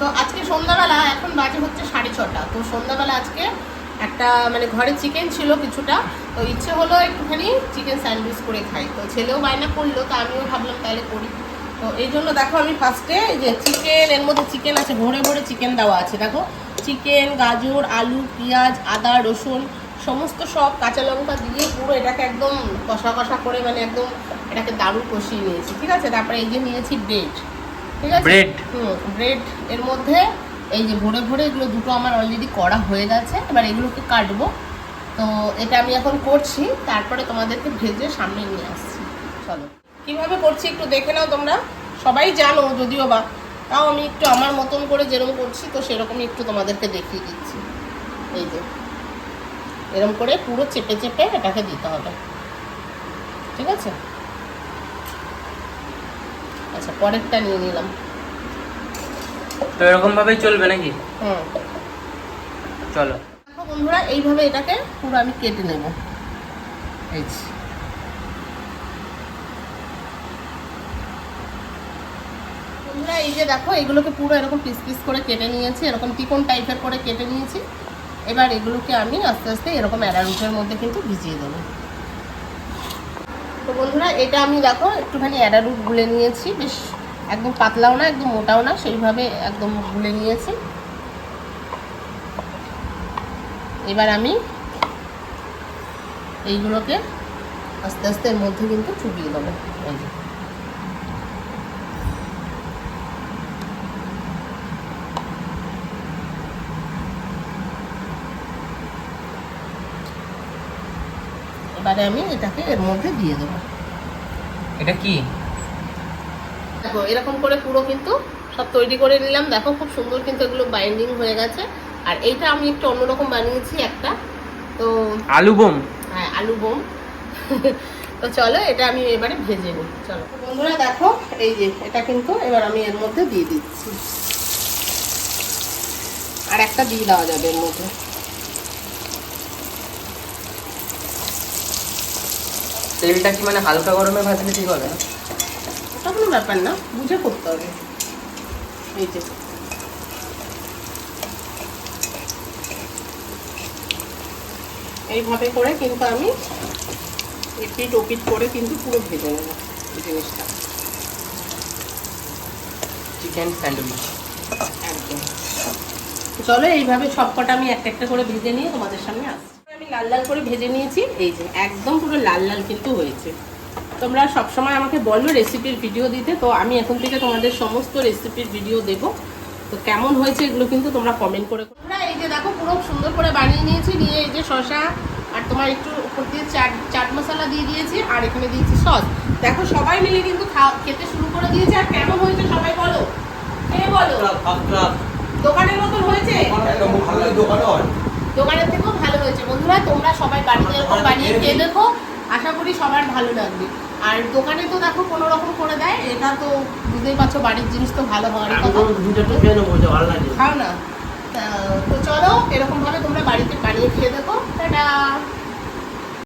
তো আজকে সন্ধ্যাবেলা, এখন বাজে হচ্ছে সাড়ে ছটা। তো সন্ধ্যাবেলা আজকে একটা মানে ঘরে চিকেন ছিল কিছুটা। তো ইচ্ছে হলো একটুখানি চিকেন স্যান্ডউইচ করে খাই। তো ছেলেও বায়না করল, তো আমিও ভাবলাম তাহলে করি। তো এই জন্য দেখো আমি ফার্স্টে যে চিকেন এর মধ্যে চিকেন আছে, ভরে ভরে চিকেন দেওয়া আছে। দেখো চিকেন গাজর, আলু, পেঁয়াজ, আদা, রসুন, সমস্ত সব কাঁচা লঙ্কা দিয়ে পুরো এটাকে একদম কষা কষা করে মানে একদম এটাকে দারুণ কষিয়ে নিয়েছি। ঠিক আছে? তারপরে এই যে নিয়েছি ব্রেড ঠিক আছে? হুম ব্রেড এর মধ্যে এই যে ভরে ভরে এগুলো দুটো আমার অলরেডি করা হয়ে গেছে। এবার এগুলোকে কাটবো। তো এটা আমি এখন করছি তারপরে তোমাদেরকে ভেজে সামনে নিয়ে আসছি। চলো। কীভাবে করছি একটু দেখে নাও তোমরা। সবাই জানো যদিও বা। তাও আমি একটু আমার মতন করে যেরকম করছি তো সেরকমই একটু তোমাদেরকে দেখিয়ে দিচ্ছি। এই যে। এরকম করে পুরো চেপে চেপে এটাকে দিতে হবে। ঠিক আছে? আচ্ছা পরেরটা নিয়ে নিলাম। তো এরকম ভাবেই চলবে নাকি? হুম। চলো। দেখো বন্ধুরা এইভাবে এটাকে পুরো আমি কেটে নেব। এই বন্ধুরা এই যে দেখো এগুলোকে পুরো এরকম পিস পিস করে কেটে নিয়েছি। এরকম টিকন টাইপের করে কেটে নিয়েছি। এবার এগুলোকে আমি আস্তে আস্তে এরকম অ্যাডারুটের মধ্যে কিন্তু ভিজিয়ে দেবো। তো বন্ধুরা, এটা আমি দেখো, একটুখানি অ্যাডারুট গুলে নিয়েছি। বেশ একদম পাতলাও না, একদম মোটাও না, সেইভাবে একদম গুলে নিয়েছি। এবার আমি এইগুলোকে আস্তে আস্তে এর মধ্যে কিন্তু চুবিয়ে দেবো। এবারে আমি এটাকে এর মধ্যে দিয়ে দেবো। এটা কি? দেখো এরকম করে পুরো কিন্তু সব তৈরি করে নিলাম। দেখো খুব সুন্দর কিন্তু এগুলো বাইন্ডিং হয়ে গেছে। আর এইটা আমি একটু অন্যরকম বানিয়েছি একটা। তো আলু বোম? হ্যাঁ আলু বোম। তো চলো এটা আমি এবারে ভেজে নিই। চলো। বন্ধুরা দেখো এই যে এটা কিন্তু এবার আমি এর মধ্যে দিয়ে দিচ্ছি। আর একটা দিয়ে দেওয়া যাবে এর মধ্যে। তেলটা কি মানে হালকা গরমে ভাজলে ঠিক হবে না? ওটা কোনো ব্যাপার না বুঝে করতে হবে। এই যে। এইভাবে করে কিন্তু আমি এপিট ওপিট করে কিন্তু পুরো ভেজে নেব এই জিনিসটা। চিকেন স্যান্ডউইচ একদম। চলো এইভাবে সবকটা আমি একটা একটা করে ভেজে নিয়ে তোমাদের সামনে আসছি। আমি লাল লাল করে ভেজে নিয়েছি। এই যে একদম পুরো লাল লাল কিন্তু হয়েছে। তোমরা সবসময় আমাকে বলো রেসিপির ভিডিও দিতে তো আমি এখন থেকে তোমাদের সমস্ত রেসিপির ভিডিও দেবো। তো কেমন হয়েছে এগুলো কিন্তু তোমরা কমেন্ট করে তোমরা এই যে দেখো পুরো সুন্দর করে বানিয়ে নিয়েছি নিয়ে এই যে শশা আর তোমার একটু উপর দিয়ে চাট চাট মশলা দিয়ে দিয়েছি আর এখানে দিয়েছি সস। দেখো সবাই মিলে কিন্তু খেতে শুরু করে দিয়েছে। আর কেমন হয়েছে সবাই বলো? কে বলো? দোকানের মতন হয়েছে? দোকানের থেকেও ভালো হয়েছে বন্ধুরা তোমরা সবাই বাড়িতে এরকম বানিয়ে খেয়ে দেখো। আশা করি সবার ভালো লাগবে। আর দোকানে তো দেখো কোনো রকম করে দেয় এটা তো বুঝতেই পারছ বাড়ির জিনিস তো ভালো হওয়ার কথা। খাও না। তা- চলো এরকম ভাবে তোমরা বাড়িতে বানিয়ে খেয়ে দেখো। টাটা।